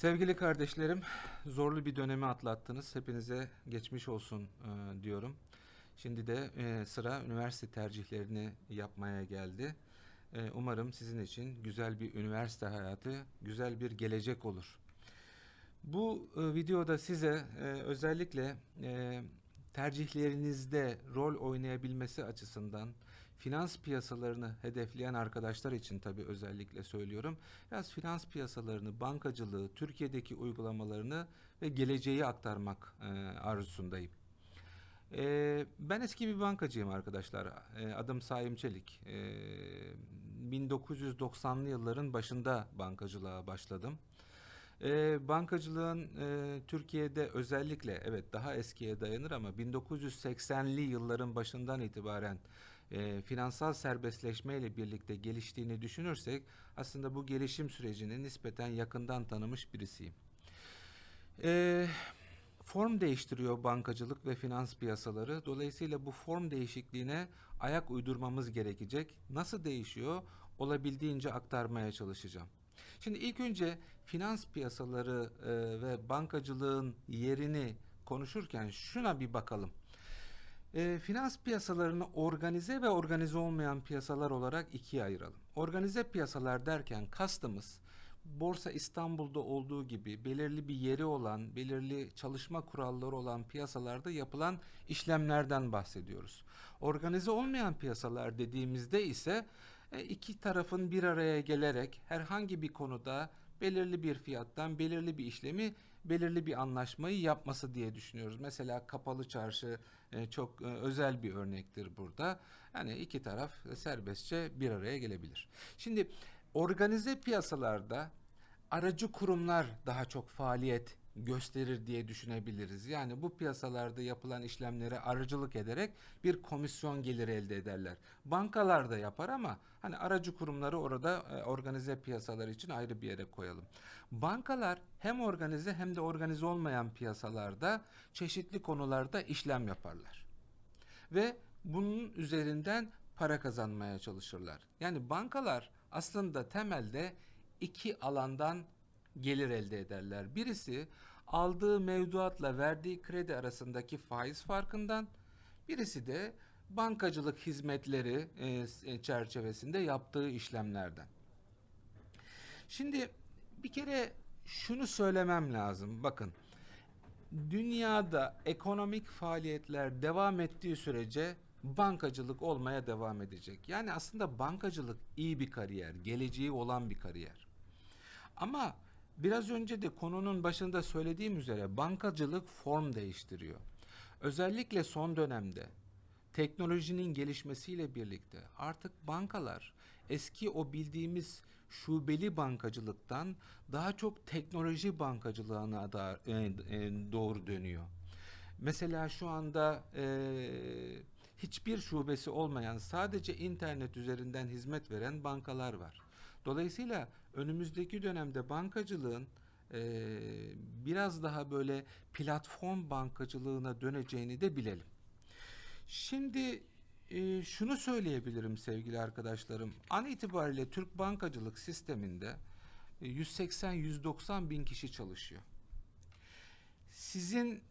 Sevgili kardeşlerim, zorlu bir dönemi atlattınız. Hepinize geçmiş olsun e, diyorum. Şimdi de e, sıra üniversite tercihlerini yapmaya geldi. E, umarım sizin için güzel bir üniversite hayatı, güzel bir gelecek olur. Bu e, videoda size e, özellikle e, tercihlerinizde rol oynayabilmesi açısından finans piyasalarını hedefleyen arkadaşlar için tabii özellikle söylüyorum. Biraz finans piyasalarını, bankacılığı, Türkiye'deki uygulamalarını ve geleceği aktarmak e, arzusundayım. E, ben eski bir bankacıyım arkadaşlar. E, adım Saim Çelik. E, 1990'lı yılların başında bankacılığa başladım. E, bankacılığın e, Türkiye'de özellikle evet daha eskiye dayanır ama 1980'li yılların başından itibaren e, finansal serbestleşme ile birlikte geliştiğini düşünürsek aslında bu gelişim sürecini nispeten yakından tanımış birisiyim. E, form değiştiriyor bankacılık ve finans piyasaları. Dolayısıyla bu form değişikliğine ayak uydurmamız gerekecek. Nasıl değişiyor? Olabildiğince aktarmaya çalışacağım. Şimdi ilk önce finans piyasaları e, ve bankacılığın yerini konuşurken şuna bir bakalım. E, finans piyasalarını organize ve organize olmayan piyasalar olarak ikiye ayıralım. Organize piyasalar derken kastımız Borsa İstanbul'da olduğu gibi belirli bir yeri olan, belirli çalışma kuralları olan piyasalarda yapılan işlemlerden bahsediyoruz. Organize olmayan piyasalar dediğimizde ise iki tarafın bir araya gelerek herhangi bir konuda belirli bir fiyattan belirli bir işlemi belirli bir anlaşmayı yapması diye düşünüyoruz. Mesela kapalı çarşı e, çok e, özel bir örnektir burada. Yani iki taraf serbestçe bir araya gelebilir. Şimdi organize piyasalarda aracı kurumlar daha çok faaliyet gösterir diye düşünebiliriz. Yani bu piyasalarda yapılan işlemlere aracılık ederek bir komisyon geliri elde ederler. Bankalar da yapar ama hani aracı kurumları orada e, organize piyasalar için ayrı bir yere koyalım. Bankalar hem organize hem de organize olmayan piyasalarda çeşitli konularda işlem yaparlar. Ve bunun üzerinden para kazanmaya çalışırlar. Yani bankalar aslında temelde iki alandan gelir elde ederler. Birisi aldığı mevduatla verdiği kredi arasındaki faiz farkından, birisi de bankacılık hizmetleri e, çerçevesinde yaptığı işlemlerden. Şimdi bir kere şunu söylemem lazım. Bakın dünyada ekonomik faaliyetler devam ettiği sürece bankacılık olmaya devam edecek. Yani aslında bankacılık iyi bir kariyer, geleceği olan bir kariyer. Ama biraz önce de konunun başında söylediğim üzere bankacılık form değiştiriyor. Özellikle son dönemde teknolojinin gelişmesiyle birlikte artık bankalar eski o bildiğimiz şubeli bankacılıktan daha çok teknoloji bankacılığına da, e, e, doğru dönüyor. Mesela şu anda e, hiçbir şubesi olmayan sadece internet üzerinden hizmet veren bankalar var. Dolayısıyla önümüzdeki dönemde bankacılığın e, biraz daha böyle platform bankacılığına döneceğini de bilelim. Şimdi e, şunu söyleyebilirim sevgili arkadaşlarım. An itibariyle Türk bankacılık sisteminde e, 180-190 bin kişi çalışıyor. Sizin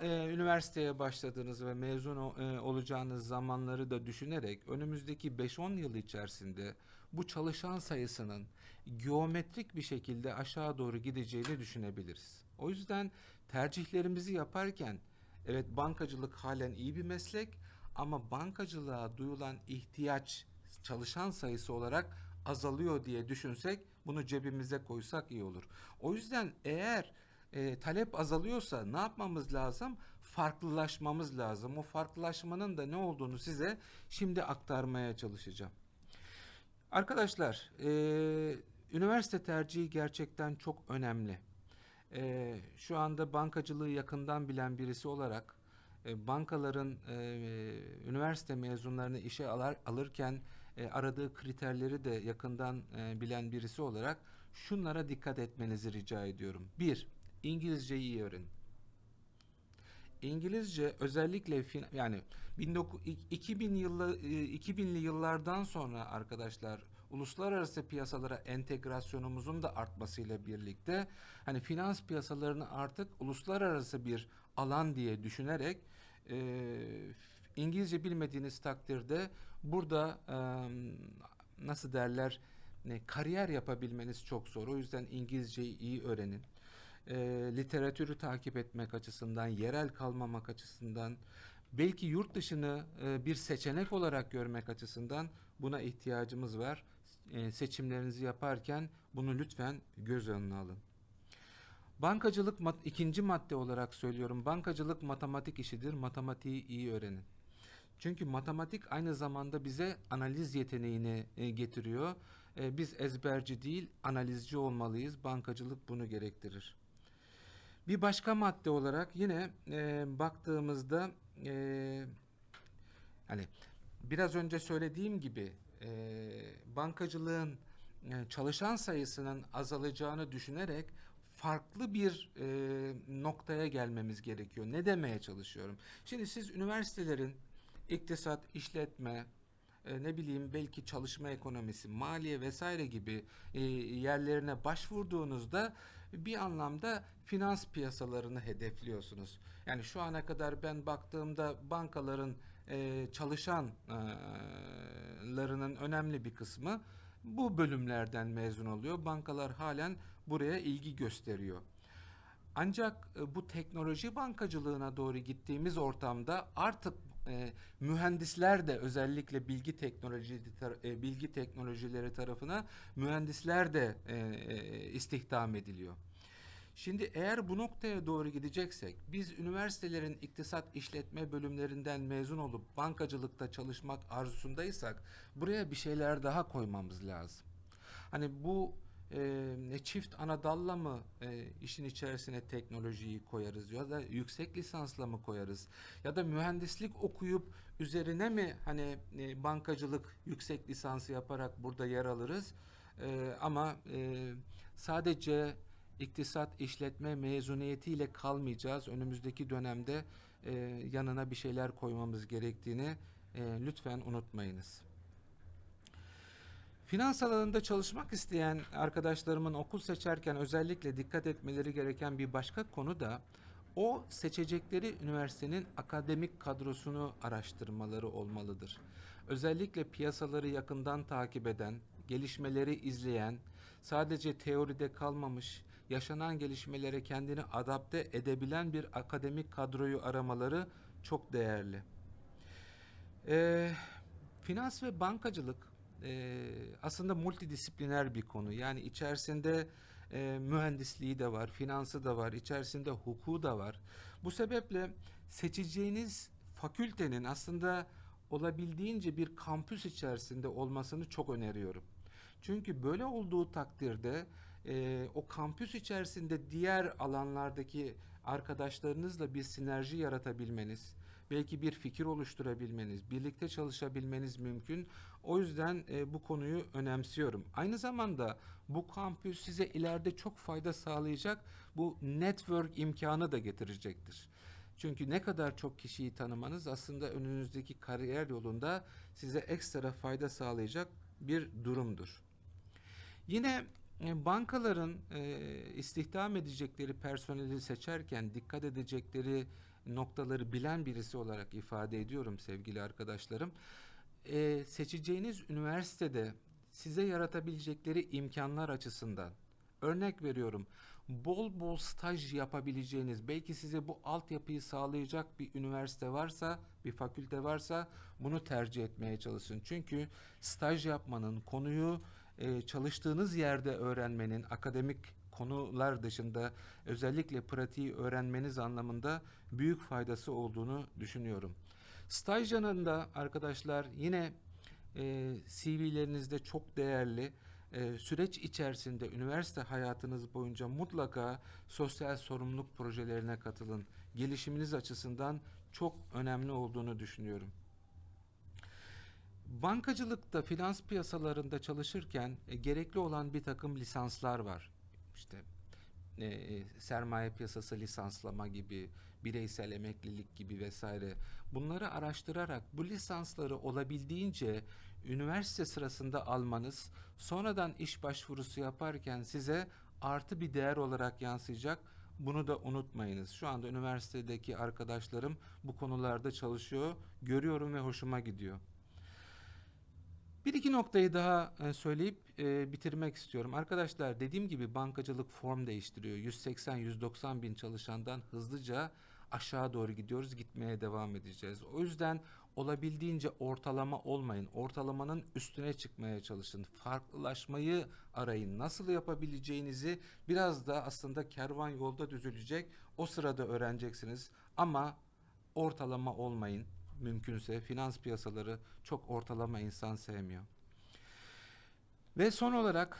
e, üniversiteye başladığınız ve mezun o, e, olacağınız zamanları da düşünerek önümüzdeki 5-10 yıl içerisinde bu çalışan sayısının geometrik bir şekilde aşağı doğru gideceğini düşünebiliriz. O yüzden tercihlerimizi yaparken evet bankacılık halen iyi bir meslek ama bankacılığa duyulan ihtiyaç çalışan sayısı olarak azalıyor diye düşünsek bunu cebimize koysak iyi olur. O yüzden eğer e, talep azalıyorsa ne yapmamız lazım? Farklılaşmamız lazım. O farklılaşmanın da ne olduğunu size şimdi aktarmaya çalışacağım. Arkadaşlar, e, üniversite tercihi gerçekten çok önemli. E, şu anda bankacılığı yakından bilen birisi olarak e, bankaların e, üniversite mezunlarını işe alır, alırken e, aradığı kriterleri de yakından e, bilen birisi olarak şunlara dikkat etmenizi rica ediyorum. Bir, İngilizceyi öğrenin. İngilizce özellikle yani 2000 yılı 2000'li yıllardan sonra arkadaşlar uluslararası piyasalara entegrasyonumuzun da artmasıyla birlikte hani finans piyasalarını artık uluslararası bir alan diye düşünerek e, İngilizce bilmediğiniz takdirde burada e, nasıl derler ne, kariyer yapabilmeniz çok zor. O yüzden İngilizceyi iyi öğrenin. E, literatürü takip etmek açısından, yerel kalmamak açısından, belki yurt dışını e, bir seçenek olarak görmek açısından buna ihtiyacımız var. E, seçimlerinizi yaparken bunu lütfen göz önüne alın. Bankacılık mat- ikinci madde olarak söylüyorum. Bankacılık matematik işidir. Matematiği iyi öğrenin. Çünkü matematik aynı zamanda bize analiz yeteneğini e, getiriyor. E, biz ezberci değil, analizci olmalıyız. Bankacılık bunu gerektirir. Bir başka madde olarak yine e, baktığımızda e, hani biraz önce söylediğim gibi e, bankacılığın e, çalışan sayısının azalacağını düşünerek farklı bir e, noktaya gelmemiz gerekiyor. Ne demeye çalışıyorum? Şimdi siz üniversitelerin iktisat, işletme, e, ne bileyim belki çalışma ekonomisi, maliye vesaire gibi e, yerlerine başvurduğunuzda bir anlamda finans piyasalarını hedefliyorsunuz. Yani şu ana kadar ben baktığımda bankaların e, çalışanlarının önemli bir kısmı bu bölümlerden mezun oluyor. Bankalar halen buraya ilgi gösteriyor. Ancak e, bu teknoloji bankacılığına doğru gittiğimiz ortamda artık e, mühendisler de özellikle bilgi teknoloji e, bilgi teknolojileri tarafına mühendisler de e, e, istihdam ediliyor. Şimdi eğer bu noktaya doğru gideceksek, biz üniversitelerin iktisat işletme bölümlerinden mezun olup bankacılıkta çalışmak arzusundaysak, buraya bir şeyler daha koymamız lazım. Hani bu e, çift ana dalla mı e, işin içerisine teknolojiyi koyarız ya da yüksek lisansla mı koyarız? Ya da mühendislik okuyup üzerine mi hani e, bankacılık yüksek lisansı yaparak burada yer alırız? E, ama e, sadece iktisat işletme mezuniyetiyle kalmayacağız. Önümüzdeki dönemde e, yanına bir şeyler koymamız gerektiğini e, lütfen unutmayınız. Finans alanında çalışmak isteyen arkadaşlarımın okul seçerken özellikle dikkat etmeleri gereken bir başka konu da o seçecekleri üniversitenin akademik kadrosunu araştırmaları olmalıdır. Özellikle piyasaları yakından takip eden, gelişmeleri izleyen, sadece teoride kalmamış, yaşanan gelişmelere kendini adapte edebilen bir akademik kadroyu aramaları çok değerli. Ee, finans ve bankacılık e, aslında multidisipliner bir konu. Yani içerisinde e, mühendisliği de var, finansı da var, içerisinde hukuku da var. Bu sebeple seçeceğiniz fakültenin aslında olabildiğince bir kampüs içerisinde olmasını çok öneriyorum. Çünkü böyle olduğu takdirde e, o kampüs içerisinde diğer alanlardaki arkadaşlarınızla bir sinerji yaratabilmeniz, belki bir fikir oluşturabilmeniz, birlikte çalışabilmeniz mümkün. O yüzden e, bu konuyu önemsiyorum. Aynı zamanda bu kampüs size ileride çok fayda sağlayacak bu network imkanı da getirecektir. Çünkü ne kadar çok kişiyi tanımanız aslında önünüzdeki kariyer yolunda size ekstra fayda sağlayacak bir durumdur. Yine bankaların e, istihdam edecekleri personeli seçerken dikkat edecekleri noktaları bilen birisi olarak ifade ediyorum sevgili arkadaşlarım. E, seçeceğiniz üniversitede size yaratabilecekleri imkanlar açısından örnek veriyorum bol bol staj yapabileceğiniz belki size bu altyapıyı sağlayacak bir üniversite varsa bir fakülte varsa bunu tercih etmeye çalışın. Çünkü staj yapmanın konuyu e, çalıştığınız yerde öğrenmenin akademik konular dışında özellikle pratiği öğrenmeniz anlamında büyük faydası olduğunu düşünüyorum. Staj yanında arkadaşlar yine e, CV'lerinizde çok değerli e, süreç içerisinde üniversite hayatınız boyunca mutlaka sosyal sorumluluk projelerine katılın. Gelişiminiz açısından çok önemli olduğunu düşünüyorum. Bankacılıkta, finans piyasalarında çalışırken e, gerekli olan bir takım lisanslar var. İşte e, sermaye piyasası lisanslama gibi, bireysel emeklilik gibi vesaire. Bunları araştırarak bu lisansları olabildiğince üniversite sırasında almanız sonradan iş başvurusu yaparken size artı bir değer olarak yansıyacak. Bunu da unutmayınız. Şu anda üniversitedeki arkadaşlarım bu konularda çalışıyor. Görüyorum ve hoşuma gidiyor. Bir iki noktayı daha e, söyleyip e, bitirmek istiyorum. Arkadaşlar dediğim gibi bankacılık form değiştiriyor. 180-190 bin çalışandan hızlıca aşağı doğru gidiyoruz. Gitmeye devam edeceğiz. O yüzden olabildiğince ortalama olmayın. Ortalamanın üstüne çıkmaya çalışın. Farklılaşmayı arayın. Nasıl yapabileceğinizi biraz da aslında kervan yolda düzülecek. O sırada öğreneceksiniz. Ama ortalama olmayın. Mümkünse finans piyasaları çok ortalama insan sevmiyor. Ve son olarak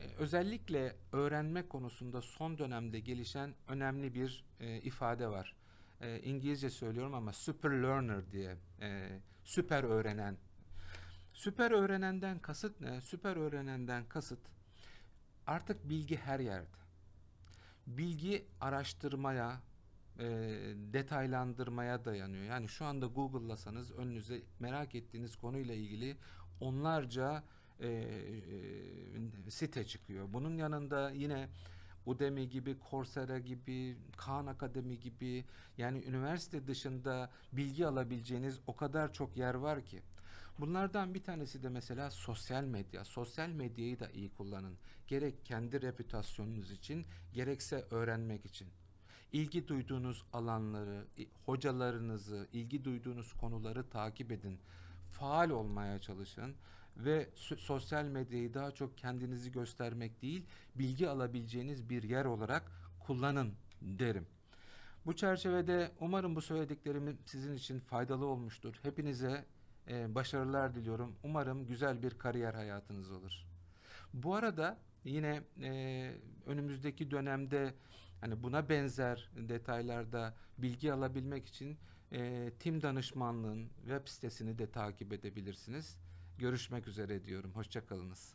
e, özellikle öğrenme konusunda son dönemde gelişen önemli bir e, ifade var. E, İngilizce söylüyorum ama super learner diye e, süper öğrenen. Süper öğrenenden kasıt ne? Süper öğrenenden kasıt artık bilgi her yerde. Bilgi araştırmaya, e, detaylandırmaya dayanıyor. Yani şu anda Google'lasanız önünüze merak ettiğiniz konuyla ilgili onlarca e, e, site çıkıyor. Bunun yanında yine Udemy gibi, Coursera gibi, Khan Akademi gibi yani üniversite dışında bilgi alabileceğiniz o kadar çok yer var ki. Bunlardan bir tanesi de mesela sosyal medya. Sosyal medyayı da iyi kullanın. Gerek kendi reputasyonunuz için, gerekse öğrenmek için. İlgi duyduğunuz alanları, hocalarınızı, ilgi duyduğunuz konuları takip edin. Faal olmaya çalışın ve sosyal medyayı daha çok kendinizi göstermek değil, bilgi alabileceğiniz bir yer olarak kullanın derim. Bu çerçevede umarım bu söylediklerim sizin için faydalı olmuştur. Hepinize e, başarılar diliyorum. Umarım güzel bir kariyer hayatınız olur. Bu arada yine e, önümüzdeki dönemde hani buna benzer detaylarda bilgi alabilmek için e, Tim Danışmanlığın web sitesini de takip edebilirsiniz. Görüşmek üzere diyorum. Hoşçakalınız.